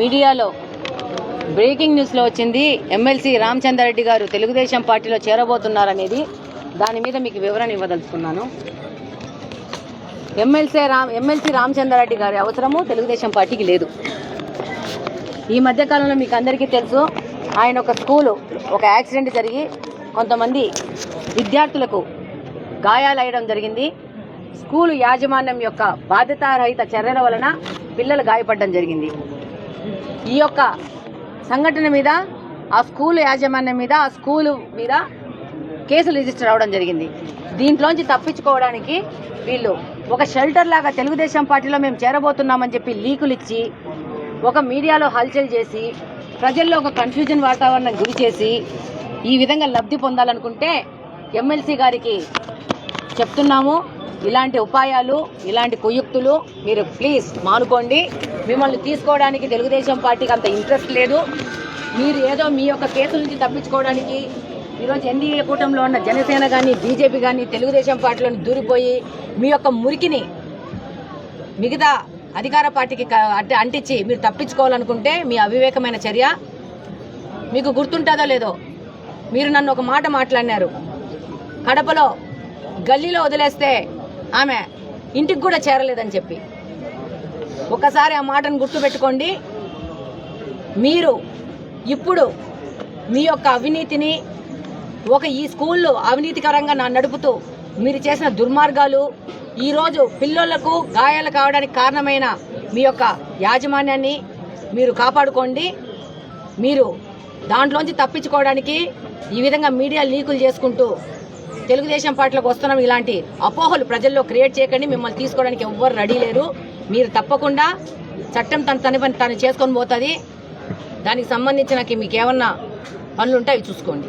మీడియాలో బ్రేకింగ్ న్యూస్లో వచ్చింది. ఎమ్మెల్సీ రామచంద్రారెడ్డి గారు తెలుగుదేశం పార్టీలో చేరబోతున్నారనేది. దాని మీద మీకు వివరణ ఇవ్వదలుచుకున్నాను. ఎమ్మెల్సీ రామ్ ఎమ్మెల్సీ రామచంద్రారెడ్డి గారి అవసరము తెలుగుదేశం పార్టీకి లేదు. ఈ మధ్యకాలంలో మీకు అందరికీ తెలుసు ఆయన ఒక స్కూలు ఒక యాక్సిడెంట్ జరిగి కొంతమంది విద్యార్థులకు గాయాలయ్యడం జరిగింది. స్కూలు యాజమాన్యం యొక్క బాధ్యతారహిత చర్యల వలన పిల్లలు గాయపడడం జరిగింది. ఈ యొక్క సంఘటన మీద ఆ స్కూల్ యాజమాన్యం మీద ఆ స్కూలు మీద కేసులు రిజిస్టర్ అవడం జరిగింది. దీంట్లోంచి తప్పించుకోవడానికి వీళ్ళు ఒక షెల్టర్ లాగా తెలుగుదేశం పార్టీలో మేము చేరబోతున్నామని చెప్పి లీకులు ఇచ్చి ఒక మీడియాలో హల్చల్ చేసి ప్రజల్లో ఒక కన్ఫ్యూజన్ వాతావరణం గురి చేసి ఈ విధంగా లబ్ధి పొందాలనుకుంటే ఎమ్మెల్సీ గారికి చెప్తున్నాము. ఇలాంటి ఉపాయాలు ఇలాంటి కుయుక్తులు మీరు ప్లీజ్ మానుకోండి. మిమ్మల్ని తీసుకోవడానికి తెలుగుదేశం పార్టీకి అంత ఇంట్రెస్ట్ లేదు. మీరు ఏదో మీ యొక్క కేసుల నుంచి తప్పించుకోవడానికి ఈరోజు ఎన్డీఏ కూటమిలో ఉన్న జనసేన కానీ బీజేపీ కానీ తెలుగుదేశం పార్టీలోని దూరిపోయి మీ యొక్క మురికిని మిగతా అధికార పార్టీకి క- అంటించి మీరు తప్పించుకోవాలనుకుంటే మీ అవివేకమైన చర్య. మీకు గుర్తుంటుందో లేదో మీరు నన్ను ఒక మాట మాట్లాడినారు. కడపలో గల్లీలో వదిలేస్తే ఆమె ఇంటికి కూడా చేరలేదని చెప్పి. ఒకసారి ఆ మాటను గుర్తుపెట్టుకోండి మీరు ఇప్పుడు మీ యొక్క అవినీతిని ఒక ఈ స్కూల్లో అవినీతికరంగా నా నడుపుతూ మీరు చేసిన దుర్మార్గాలు ఈరోజు పిల్లలకు గాయాలు కావడానికి కారణమైన మీ యొక్క యాజమాన్యాన్ని మీరు కాపాడుకోండి. మీరు దాంట్లోంచి తప్పించుకోవడానికి ఈ విధంగా మీడియా లీకులు చేసుకుంటూ తెలుగుదేశం పార్టీలోకి వస్తున్నాం. ఇలాంటి అపోహలు ప్రజల్లో క్రియేట్ చేయకండి. మిమ్మల్ని తీసుకోవడానికి ఎవ్వరు రెడీ లేరు. మీరు తప్పకుండా చట్టం తన తన పని తను చేసుకొని పోతుంది. దానికి సంబంధించిన మీకు ఏమన్నా పనులు ఉంటే అవి చూసుకోండి.